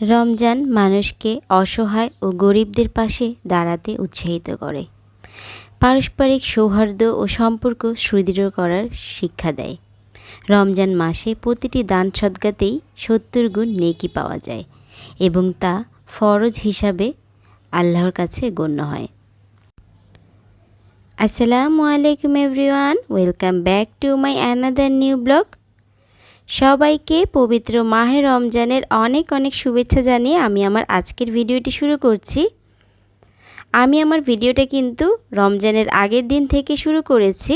রমজান মানুষকে অসহায় ও গরিবদের পাশে দাঁড়াতে উৎসাহিত করে। পারস্পরিক সৌহার্দ্য ও সম্পর্ক সুদৃঢ় করার শিক্ষা দেয়। রমজান মাসে প্রতিটি দান সদ্গাতেই সত্তর গুণ নেকি পাওয়া যায় এবং তা ফরজ হিসাবে আল্লাহর কাছে গণ্য হয়। আসসালামু আলাইকুম everyone, welcome back to my another new blog. সবাইকে পবিত্র মাহে রমজানের অনেক অনেক শুভেচ্ছা জানিয়ে আমি আমার আজকের ভিডিওটি শুরু করছি। আমি আমার ভিডিওটা কিন্তু রমজানের আগের দিন থেকে শুরু করেছি।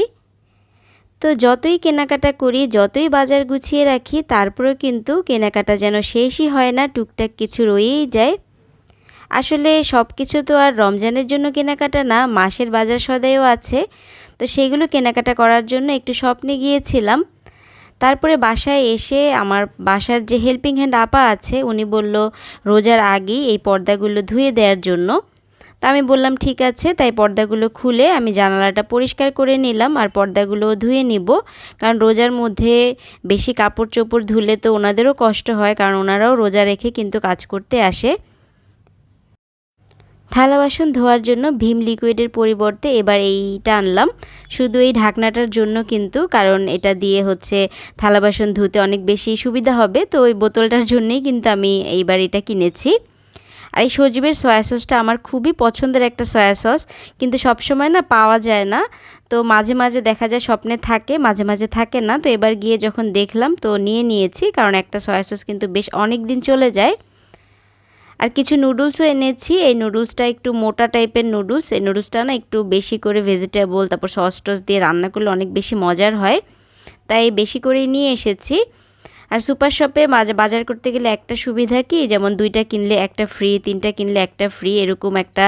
তো যতই কেনাকাটা করি, যতই বাজার গুছিয়ে রাখি, তারপরেও কিন্তু কেনাকাটা যেন শেষই হয় না, টুকটাক কিছু রয়েই যায়। আসলে সব কিছু তো আর রমজানের জন্য কেনাকাটা না, মাসের বাজার সদাইও আছে। তো সেগুলো কেনাকাটা করার জন্য একটু স্বপ্নে গিয়েছিলাম। তারপরে বাসায় এসে আমার বাসার যে হেল্পিং হ্যান্ড আপা আছে, উনি বলল, রোজার আগেই এই পর্দাগুলো ধুয়ে দেওয়ার জন্য। তা আমি বললাম, ঠিক আছে। তাই পর্দাগুলো খুলে আমি জানালাটা পরিষ্কার করে নিলাম আর পর্দাগুলো ধুয়ে নিব। কারণ রোজার মধ্যে বেশি কাপড় চোপড় ধুলে তো ওনাদেরও কষ্ট হয়, কারণ ওনারাও রোজা রেখে কিন্তু কাজ করতে আসে। থালা বাসন ধোয়ার জন্য ভীম লিকুইডের পরিবর্তে এবার এইটা আনলাম। শুধু এই ঢাকনাটার জন্য কিন্তু, কারণ এটা দিয়ে হচ্ছে থালা বাসন ধুতে অনেক বেশি সুবিধা হবে। তো ওই বোতলটার জন্যই কিন্তু আমি এইবার এটা কিনেছি। আর এই সজীবের সয়া সসটা আমার খুবই পছন্দের একটা সয়া সস কিন্তু সবসময় না পাওয়া যায় না। তো মাঝে মাঝে দেখা যায় স্বপ্নে থাকে, মাঝে মাঝে থাকে না। তো এবার গিয়ে যখন দেখলাম, তো নিয়ে নিয়েছি। কারণ একটা সয়া সস কিন্তু বেশ অনেক দিন চলে যায়। আর কিছু নুডলসও এনেছি। এই নুডলসটা একটু মোটা টাইপের নুডলস এই নুডলসটা না একটু বেশি করে ভেজিটেবল তারপর সস টস দিয়ে রান্না করলে অনেক বেশি মজার হয়। তাই বেশি করেই নিয়ে এসেছি। আর সুপার শপে বাজার করতে গেলে একটা সুবিধা কি? যেমন দুইটা কিনলে একটা ফ্রি তিনটা কিনলে একটা ফ্রি এরকম একটা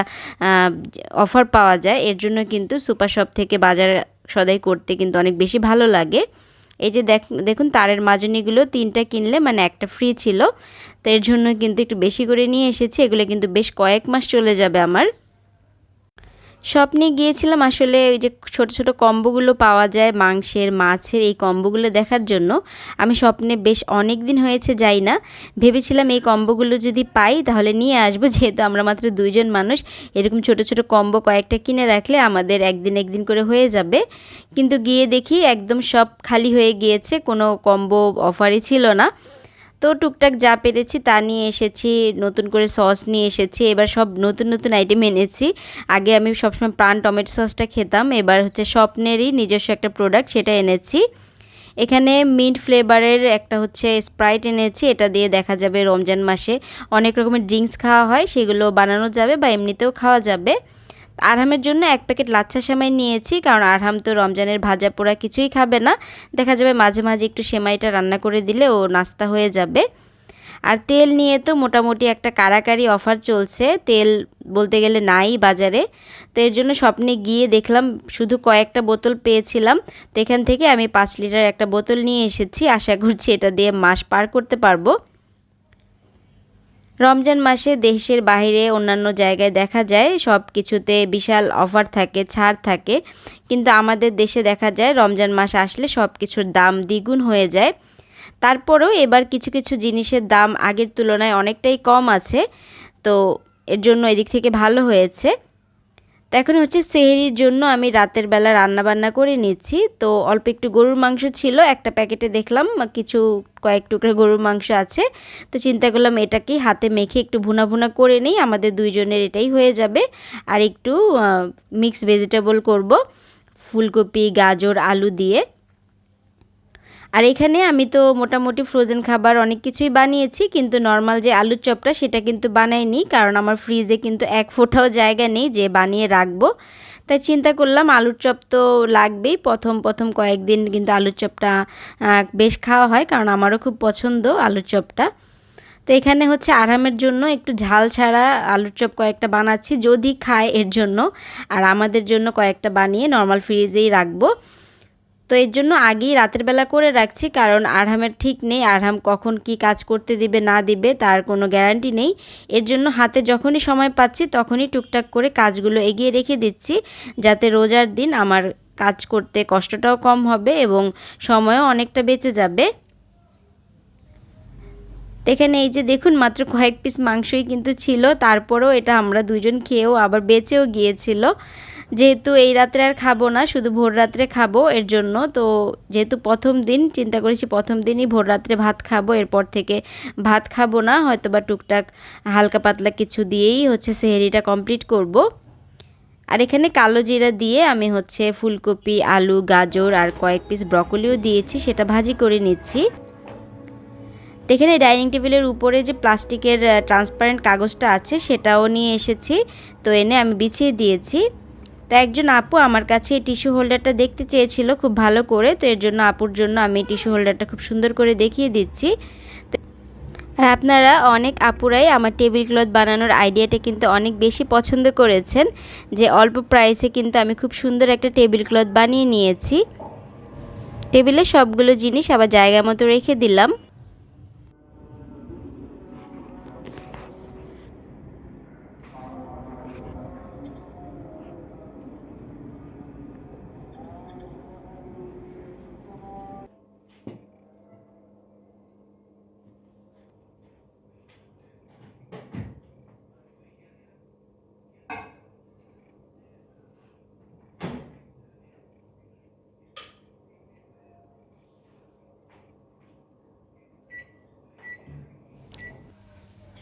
অফার পাওয়া যায়। এর জন্য কিন্তু সুপার শপ থেকে বাজার সদাই করতে কিন্তু অনেক বেশি ভালো লাগে। এই যে দেখ, দেখুন তারের মাজনিগুলো তিনটা কিনলে মানে একটা ফ্রি ছিল। তো এর জন্য কিন্তু একটু বেশি করে নিয়ে এসেছি। এগুলো কিন্তু বেশ কয়েক মাস চলে যাবে আমার। স্বপ্নে গিয়েছিলাম। আসলে ওই যে ছোট ছোট কম্বোগুলো পাওয়া যায় মাংসের, মাছের এই কম্বোগুলো দেখার জন্য। আমি স্বপ্নে বেশ অনেক দিন হয়েছে যাই না। ভেবেছিলাম এই কম্বোগুলো যদি পাই তাহলে নিয়ে আসব। যেহেতু আমরা মাত্র দুইজন মানুষ, এরকম ছোট ছোট কম্বো কয়েকটা কিনে রাখলে আমাদের একদিন একদিন করে হয়ে যাবে। কিন্তু গিয়ে দেখি একদম সব খালি হয়ে গিয়েছে, কোনো কম্বো অফারই ছিল না। তো টুকটাক যা পেরেছি তা নিয়ে এসেছি, নতুন করে সস নিয়ে এসেছি, এবার সব নতুন নতুন আইটেম এনেছি। আগে আমি সবসময় প্রাণ টমেটো সসটা খেতাম, এবার হচ্ছে স্বপ্নেরই নিজস্ব একটা প্রোডাক্ট সেটা এনেছি। এখানে মিন্ট ফ্লেভারের একটা হচ্ছে স্প্রাইট এনেছি, এটা দিয়ে দেখা যাবে রমজান মাসে। অনেক রকমের ড্রিঙ্কস খাওয়া হয়, সেগুলো বানানো যাবে বা এমনিতেও খাওয়া যাবে। আরহামের জন্য এক প্যাকেট লাচ্ছা সেমাই নিয়েছি, কারণ আরহাম তো রমজানের ভাজা পোড়া কিছুই খাবে না। দেখা যাবে মাঝে মাঝে একটু সেমাইটা রান্না করে দিলে ও নাস্তা হয়ে যাবে। আর তেল নিয়ে তো মোটামুটি একটা কারাকারি অফার চলছে। তেল বলতে গেলে নাই বাজারে। তো এর জন্য স্বপ্নে গিয়ে দেখলাম, শুধু কয়েকটা বোতল পেয়েছিলাম। তো এখান থেকে আমি পাঁচ লিটার একটা বোতল নিয়ে এসেছি। আশা করছি এটা দিয়ে মাস পার করতে পারব। রমজান মাসে দেশের বাইরে অন্যান্য জায়গায় দেখা যায় সব কিছুতে বিশাল অফার থাকে, ছাড় থাকে। কিন্তু আমাদের দেশে দেখা যায় রমজান মাস আসলে সব কিছুর দাম দ্বিগুণ হয়ে যায়। তারপরেও এবার কিছু কিছু জিনিসের দাম আগের তুলনায় অনেকটাই কম আছে। তো এর জন্য এদিক থেকে ভালো হয়েছে। এখন হচ্ছে সেহেরির জন্য আমি রাতের বেলা রান্না বান্না করে নিচ্ছি। তো অল্প একটু গরুর মাংস ছিল, একটা প্যাকেটে দেখলাম, কিছু কয়েক টুকরো গরুর মাংস আছে। তো চিন্তা করলাম এটাকেই হাতে মেখে একটু ভুনা ভুনা করে নিই, আমাদের দুইজনের এটাই হয়ে যাবে। আর একটু মিক্স ভেজিটেবল করব, ফুলকপি, গাজর, আলু দিয়ে। আর এখানে আমি তো মোটামুটি ফ্রোজেন খাবার অনেক কিছুই বানিয়েছি, কিন্তু নর্মাল যে আলুর চপটা সেটা কিন্তু বানাইনি, কারণ আমার ফ্রিজে কিন্তু এক ফোটাও জায়গা নেই যে বানিয়ে রাখব। তাই চিন্তা করলাম আলুর চপ তো লাগবেই, প্রথম প্রথম কয়েকদিন কিন্তু আলুর চপটা বেশ খাওয়া হয়, কারণ আমারও খুব পছন্দ আলুর চপটা। তো এখানে হচ্ছে আরামের জন্য একটু ঝাল ছাড়া আলুর চপ কয়েকটা বানাচ্ছি, যদি খায় এর জন্য। আর আমাদের জন্য কয়েকটা বানিয়ে নর্মাল ফ্রিজেই রাখব। তো এর জন্য আগেই রাতের বেলা করে রাখছি, কারণ আরহামের ঠিক নেই। আরহাম কখন কি কাজ করতে দিবে, না দিবে, তার কোনো গ্যারান্টি নেই। এর জন্য হাতে যখনই সময় পাচ্ছি, তখনই টুকটাক করে কাজগুলো এগিয়ে রেখে দিচ্ছি, যাতে রোজার দিন আমার কাজ করতে কষ্টটাও কম হবে এবং সময়ও অনেকটা বেঁচে যাবে। এখানে এই যে দেখুন, মাত্র কয়েক পিস মাংসই কিন্তু ছিল, তারপরেও এটা আমরা দুজন খেয়েও আবার বেঁচেও গিয়েছিল। যেহেতু এই রাত্রে আর খাব না, শুধু ভোর রাত্রে খাব, এর জন্য তো যেহেতু প্রথম দিন, চিন্তা করেছি প্রথম দিনই ভোর রাত্রে ভাত খাব, এরপর থেকে ভাত খাব না হয়তো বা টুকটাক হালকা পাতলা কিছু দিয়েই হচ্ছে সেহেরিটা কমপ্লিট করব। আর এখানে কালো জিরা দিয়ে আমি হচ্ছে ফুলকপি, আলু, গাজর আর কয়েক পিস ব্রকলিও দিয়েছি, সেটা ভাজি করে নিচ্ছি। এখানে ডাইনিং টেবিলের উপরে যে প্লাস্টিকের ট্রান্সপারেন্ট কাগজটা আছে, সেটাও নিয়ে এসেছি। তো এনে আমি বিছিয়ে দিয়েছি। তো একজন আপু আমার কাছে এই টিস্যু হোল্ডারটা দেখতে চেয়েছিল খুব ভালো করে, তো এর জন্য আপুর জন্য আমি টিস্যু হোল্ডারটা খুব সুন্দর করে দেখিয়ে দিচ্ছি। আর আপনারা অনেক আপুরাই আমার টেবিল ক্লথ বানানোর আইডিয়াটা কিন্তু অনেক বেশি পছন্দ করেছেন, যে অল্প প্রাইসে কিন্তু আমি খুব সুন্দর একটা টেবিল ক্লথ বানিয়ে নিয়েছি। টেবিলে সবগুলো জিনিস আবার জায়গা মতো রেখে দিলাম।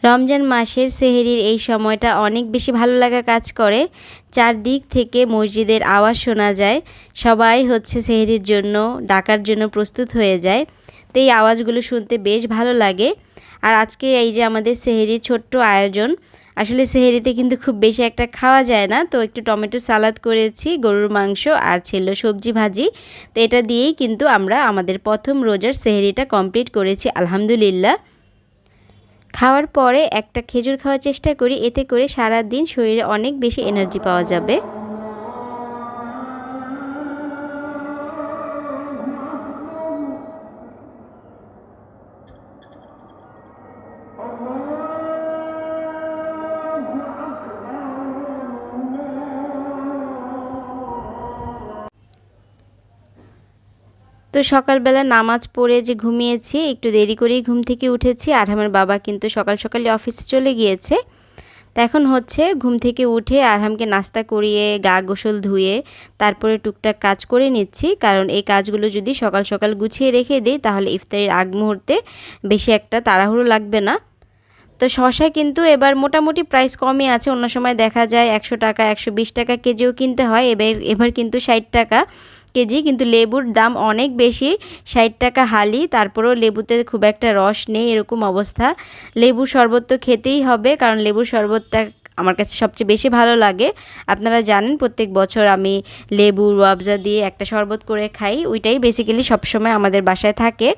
রমজান মাসের সেহেরির এই সময়টা অনেক বেশি ভালো লাগা কাজ করে। চারদিক থেকে মসজিদের আওয়াজ শোনা যায়। সবাই হচ্ছে সেহেরির জন্য, ডাকার জন্য প্রস্তুত হয়ে যায়। তো এই আওয়াজগুলো শুনতে বেশ ভালো লাগে। আর আজকে এই যে আমাদের সেহেরির ছোট্ট আয়োজন, আসলে সেহেরিতে কিন্তু খুব বেশি একটা খাওয়া যায় না। তো একটু টমেটো সালাদ করেছি, গরুর মাংস আর ছিল সবজি ভাজি। তো এটা দিয়েই কিন্তু আমরা আমাদের প্রথম রোজার সেহেরিটা কমপ্লিট করেছি, আলহামদুলিল্লাহ। খাওয়ার পরে একটা খেজুর খাওয়ার চেষ্টা করি, এতে করে সারা দিন শরীরে অনেক বেশি এনার্জি পাওয়া যাবে। তো সকালবেলা নামাজ পড়ে যে ঘুমিয়েছি, একটু দেরি করেই ঘুম থেকে উঠেছি আর আমার বাবা কিন্তু সকাল সকালে অফিসে চলে গিয়েছে। তো এখন হচ্ছে ঘুম থেকে উঠে আরহামকে নাস্তা করিয়ে, গা গোসল ধুয়ে, তারপরে টুকটাক কাজ করে নিচ্ছি। কারণ এই কাজগুলো যদি সকাল সকাল গুছিয়ে রেখে দিই, তাহলে ইফতারের আগ মুহূর্তে বেশি একটা তাড়াহুড়ো লাগবে না। তো শশা কিন্তু এবার মোটামুটি প্রাইস কমই আছে। অন্য সময় দেখা যায় একশো টাকা, একশো বিশ টাকা কেজিও কিনতে হয়। এবার এবার কিন্তু ষাট টাকা কেজি। কিন্তু লেবুর দাম অনেক বেশি, ষাট টাকা হালি। তারপরেও লেবুতে খুব একটা রস নেই, এরকম অবস্থা। লেবু শরবত তো খেতেই হবে, কারণ লেবুর শরবতটা আমার কাছে সবচেয়ে বেশি ভালো লাগে। আপনারা জানেন, প্রত্যেক বছর আমি লেবু, রুয়াবজা দিয়ে একটা শরবত করে খাই। ওইটাই বেসিক্যালি সবসময় আমাদের বাসায় থাকে।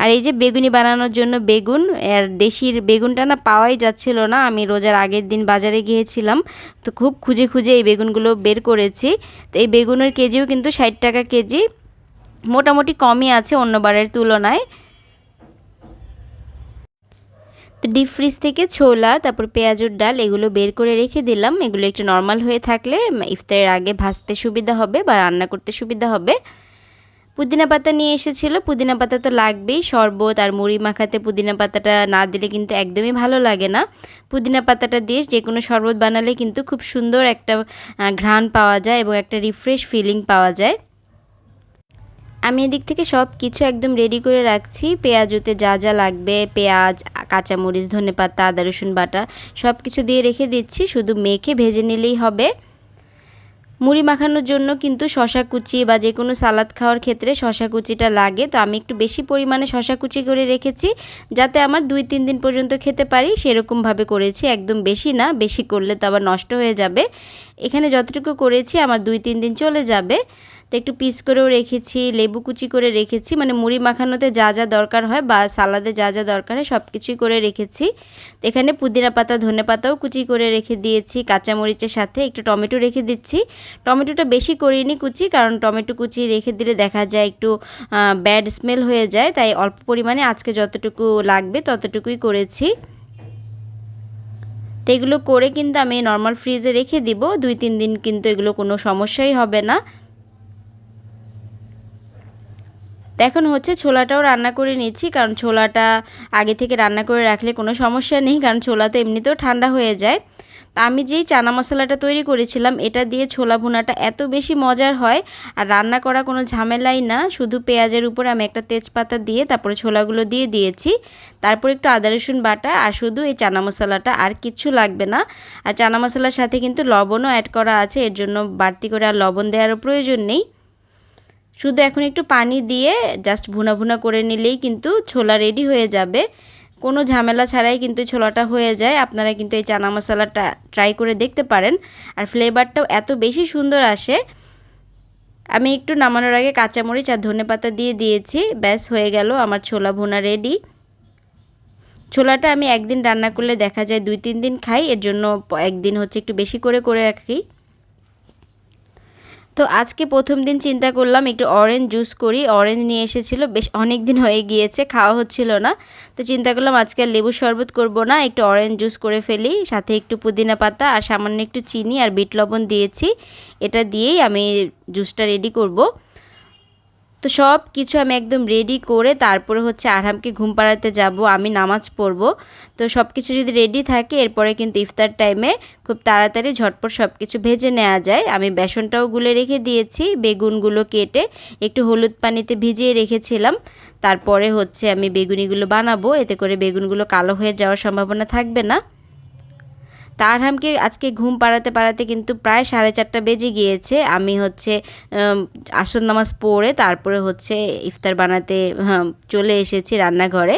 আর এই যে বেগুনি বানানোর জন্য বেগুন, আর দেশির বেগুনটা না পাওয়াই যাচ্ছিল না। আমি রোজার আগের দিন বাজারে গিয়েছিলাম, তো খুব খুঁজে খুঁজে এই বেগুনগুলো বের করেছি। তো এই বেগুনের কেজিও কিন্তু ষাট টাকা কেজি, মোটামুটি কমই আছে অন্যবারের তুলনায়। তো ডিপ ফ্রিজ থেকে ছোলা, তারপর পেঁয়াজুর ডাল, এগুলো বের করে রেখে দিলাম। এগুলো একটু নর্মাল হয়ে থাকলে ইফতারের আগে ভাজতে সুবিধা হবে বা রান্না করতে সুবিধা হবে। পুদিনা পাতা নিয়ে এসেছিল। পুদিনা পাতা তো লাগবেই, শরবত আর মুড়ি মাখাতে পুদিনা পাতাটা না দিলে কিন্তু একদমই ভালো লাগে না। পুদিনা পাতাটা দিয়ে যে কোনো শরবত বানালে কিন্তু খুব সুন্দর একটা ঘ্রাণ পাওয়া যায় এবং একটা রিফ্রেশ ফিলিং পাওয়া যায়। আমি এদিক থেকে সব কিছু একদম রেডি করে রাখছি। পেঁয়াজুতে যা যা লাগবে, পেঁয়াজ, কাঁচামরিচ ধনে পাতা আদা রসুন বাটা সব কিছু দিয়ে রেখে দিচ্ছি। শুধু মেখে ভেজে নিলেই হবে। মুড়ি মাখানোর জন্য কিন্তু শশা কুচি বা যে কোনো সালাদ খাওয়ার ক্ষেত্রে শশা কুচিটা লাগে। তো আমি একটু বেশি পরিমাণে শশা কুচি করে রেখেছি, যাতে আমার দুই তিন দিন পর্যন্ত খেতে পারি। সেরকমভাবে করেছি, একদম বেশি না, বেশি করলে তো আবার নষ্ট হয়ে যাবে। এখানে যতটুকু করেছি, আমার দুই তিন দিন চলে যাবে। তো একটু পিস করেও রেখেছি, লেবু কুচি করে রেখেছি মানে মুড়ি মাখানোতে যা যা দরকার হয় বা সালাদে যা যা দরকার হয় সব কিছুই করে রেখেছি। তো এখানে পুদিনা পাতা, ধনে পাতাও কুচি করে রেখে দিয়েছি, কাঁচামরিচের সাথে একটু টমেটো রেখে দিচ্ছি। টমেটোটা বেশি করিনি কুচি, কারণ টমেটো কুচি রেখে দিলে দেখা যায় একটু ব্যাড স্মেল হয়ে যায়, তাই অল্প পরিমাণে আজকে যতটুকু লাগবে ততটুকুই করেছি। তো এগুলো করে কিন্তু আমি নর্মাল ফ্রিজে রেখে দিব, দুই তিন দিন কিন্তু এগুলো কোনো সমস্যাই হবে না তো এখন হচ্ছে ছোলাটাও রান্না করে নিচ্ছি, কারণ ছোলাটা আগে থেকে রান্না করে রাখলে কোনো সমস্যা নেই, কারণ ছোলা তো এমনিতেও ঠান্ডা হয়ে যায়। তা আমি যেই চানা মশলাটা তৈরি করেছিলাম, এটা দিয়ে ছোলা ভুনাটা এত বেশি মজার হয়, আর রান্না করা কোনো ঝামেলাই না, শুধু পেঁয়াজের উপরে আমি একটা তেজপাতা দিয়ে তারপরে ছোলাগুলো দিয়ে দিয়েছি। তারপর একটু আদা, রসুন বাটা, আর শুধু এই চানা মশলাটা, আর কিচ্ছু লাগবে না। আর চানা মশলার সাথে কিন্তু লবণও অ্যাড করা আছে, এর জন্য বাড়তি করে আর লবণ দেওয়ারও প্রয়োজন নেই। শুধু এখন একটু পানি দিয়ে জাস্ট ভুনা ভুনা করে নিলেই কিন্তু ছোলা রেডি হয়ে যাবে। কোনো ঝামেলা ছাড়াই কিন্তু ছোলাটা হয়ে যায়। আপনারা কিন্তু এই চানা মশলাটা ট্রাই করে দেখতে পারেন। আর ফ্লেভারটাও এত বেশি সুন্দর আসে। আমি একটু নামানোর আগে কাঁচামরিচ আর ধনে পাতা দিয়ে দিয়েছি। ব্যাস, হয়ে গেল আমার ছোলা ভুনা রেডি ছোলাটা আমি একদিন রান্না করলে দেখা যায় দুই তিন দিন খাই। এর জন্য একদিন হচ্ছে একটু বেশি করে করে রাখি। তো আজকে প্রথম দিন চিন্তা করলাম একটু অরেঞ্জ জুস করি। অরেঞ্জ নিয়ে এসেছিল, বেশ অনেক দিন হয়ে গিয়েছে, খাওয়া হচ্ছিল না। তো চিন্তা করলাম আজকে আর লেবু শরবত করব না, একটু অরেঞ্জ জুস করে ফেলি, সাথে একটু পুদিনা পাতা আর সামান্য একটু চিনি আর বিট লবণ দিয়েছি। এটা দিয়েই আমি জুসটা রেডি করব। তো সব কিছু আমি একদম রেডি করে তারপরে হচ্ছে আরহামকে ঘুম পাড়াতে যাব, আমি নামাজ পড়ব। তো সব কিছু যদি রেডি থাকে, এরপরে কিন্তু ইফতার টাইমে খুব তাড়াতাড়ি ঝটপট সব কিছু ভেজে নেওয়া যায়। আমি বেসনটাও গুলে রেখে দিয়েছি, বেগুনগুলো কেটে একটু হলুদ পানিতে ভিজিয়ে রেখেছিলাম। তারপরে হচ্ছে আমি বেগুনিগুলো বানাবো, এতে করে বেগুনগুলো কালো হয়ে যাওয়ার সম্ভাবনা থাকবে না। তারহামকে আজকে ঘুম পাড়াতে পাড়াতে কিন্তু প্রায় সাড়ে চারটা বেজে গিয়েছে। আমি হচ্ছে আসন নামাজ পড়ে তারপরে হচ্ছে ইফতার বানাতে হ্যাঁ, চলে এসেছি রান্নাঘরে।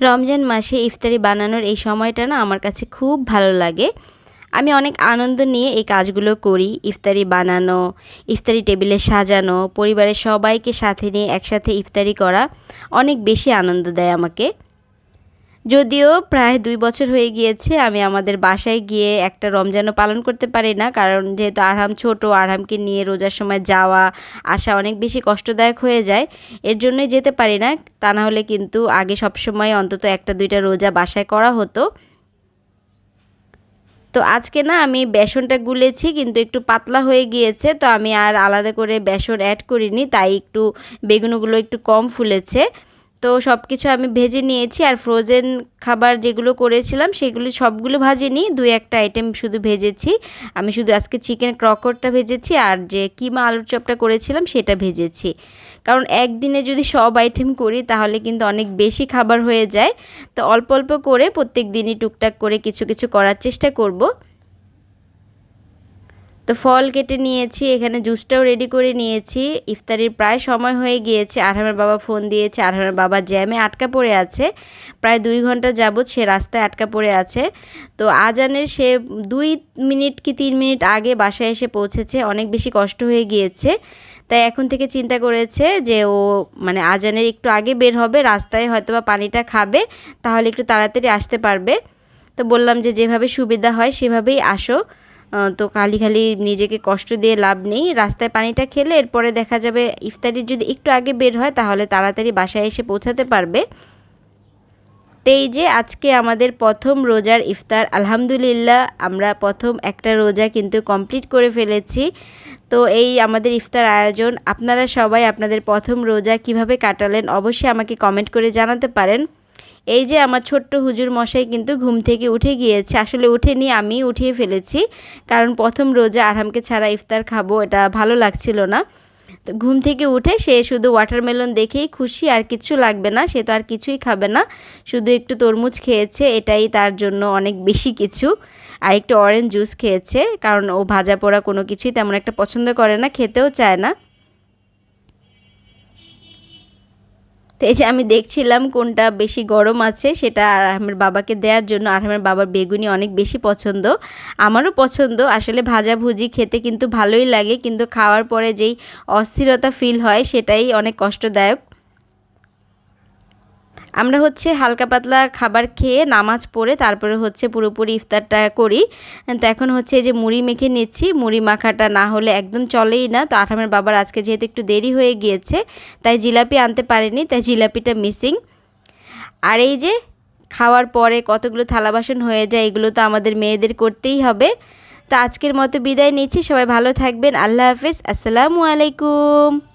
রমজান মাসে ইফতারি বানানোর এই সময়টা না আমার কাছে খুব ভালো লাগে। আমি অনেক আনন্দ নিয়ে এই কাজগুলো করি ইফতারি বানানো ইফতারি টেবিলে সাজানো পরিবারের সবাইকে সাথে নিয়ে একসাথে ইফতারি করা অনেক বেশি আনন্দ দেয় আমাকে। যদিও প্রায় দুই বছর হয়ে গিয়েছে, আমি আমাদের বাসায় গিয়ে একটা রমজানও পালন করতে পারি না। কারণ যেহেতু আরহাম ছোট, আরহামকে নিয়ে রোজার সময় যাওয়া, আসা অনেক বেশি কষ্টদায়ক হয়ে যায়, এর জন্যই যেতে পারি না। তা না হলে কিন্তু আগে সবসময় অন্তত একটা, দুইটা রোজা বাসায় করা হতো। তো আজকে না আমি বেসনটা গুলেছি, কিন্তু একটু পাতলা হয়ে গিয়েছে, তো আমি আর আলাদা করে বেসন অ্যাড করিনি, তাই একটু বেগুনগুলো একটু কম ফুলেছে। তো সব কিছু আমি ভেজে নিয়েছি আর ফ্রোজেন খাবার যেগুলো করেছিলাম, সেগুলো সবগুলো ভাজিনি দুই একটা আইটেম শুধু ভেজেছি। আমি শুধু আজকে চিকেন ক্রকরটা ভেজেছি আর যে কিমা আলুর চপটা করেছিলাম সেটা ভেজেছি। কারণ একদিনে যদি সব আইটেম করি তাহলে কিন্তু অনেক বেশি খাবার হয়ে যায়। তো অল্প অল্প করে প্রত্যেক দিনই টুকটাক করে কিছু কিছু করার চেষ্টা করব। তো ফল কেটে নিয়েছি, এখানে জুসটাও রেডি করে নিয়েছি। ইফতারির প্রায় সময় হয়ে গিয়েছে, আরহামের বাবা ফোন দিয়েছে, আরহামের বাবা জ্যামে আটকা পড়ে আছে। প্রায় দুই ঘণ্টা যাবৎ সে রাস্তায় আটকা পড়ে আছে। তো আজানের সে দুই মিনিট কি তিন মিনিট আগে বাসায় এসে পৌঁছেছে, অনেক বেশি কষ্ট হয়ে গিয়েছে। তাই এখন থেকে চিন্তা করেছে যে ও মানে আজানের একটু আগে বের হবে, রাস্তায় হয়তো বা পানিটা খাবে, তাহলে একটু তাড়াতাড়ি আসতে পারবে। তো বললাম যে যেভাবে সুবিধা হয় সেভাবেই আসো। তো খালি খালি নিজেকে কষ্ট দিয়ে লাভ নেই। রাস্তায় পানিটা খেলে এরপরে দেখা যাবে ইফতারির যদি একটু আগে বের হয়, তাহলে তাড়াতাড়ি বাসায় এসে পৌঁছাতে পারবে। এই যে আজকে আমাদের প্রথম রোজার ইফতার, আলহামদুলিল্লাহ আমরা প্রথম একটা রোজা কিন্তু কমপ্লিট করে ফেলেছি। তো এই আমাদের ইফতার আয়োজন, আপনারা সবাই আপনাদের প্রথম রোজা কীভাবে কাটালেন অবশ্যই আমাকে কমেন্ট করে জানাতে পারেন। এই যে আমার ছোট্ট হুজুর মশাই কিন্তু ঘুম থেকে উঠে গিয়েছে। আসলে উঠেনি আমি উঠিয়ে ফেলেছি। কারণ প্রথম রোজা আরামকে ছাড়া ইফতার খাব, এটা ভালো লাগছিল না। তো ঘুম থেকে উঠে সে শুধু ওয়াটারমেলন দেখেই খুশি, আর কিছু লাগবে না, সে তো আর কিছুই খাবে না। শুধু একটু তরমুজ খেয়েছে, এটাই তার জন্য অনেক বেশি কিছু। আর একটু অরেঞ্জ জুস খেয়েছে, কারণ ও ভাজা পোড়া কোনো কিছুই তেমন একটা পছন্দ করে না, খেতেও চায় না। তো এই যে আমি দেখছিলাম কোনটা বেশি গরম আছে, সেটা আরহামের বাবাকে দেওয়ার জন্য। আরহামের বাবার বেগুনি অনেক বেশি পছন্দ। আমারও পছন্দ। আসলে ভাজা ভুজি খেতে কিন্তু ভালোই লাগে, কিন্তু খাওয়ার পরে যেই অস্থিরতা ফিল হয়, সেটাই অনেক কষ্টদায়ক। আমরা হচ্ছে হালকা পাতলা খাবার খেয়ে নামাজ পড়ে তারপরে হচ্ছে পুরোপুরি ইফতারটা করি। তো এখন হচ্ছে যে মুড়ি মেখে নিচ্ছি, মুড়ি মাখাটা না হলে একদম চলেই না। তো আঠামের বাবার আজকে যেহেতু একটু দেরি হয়ে গিয়েছে, তাই জিলাপি আনতে পারেনি, তাই জিলাপিটা মিসিং। আর এই যে খাওয়ার পরে কতগুলো থালা বাসন হয়ে যায়, এগুলো তো আমাদের মেয়েদের করতেই হবে। তো আজকের মতো বিদায় নিচ্ছি, সবাই ভালো থাকবেন, আল্লাহ হাফেজ, আসসালামু আলাইকুম।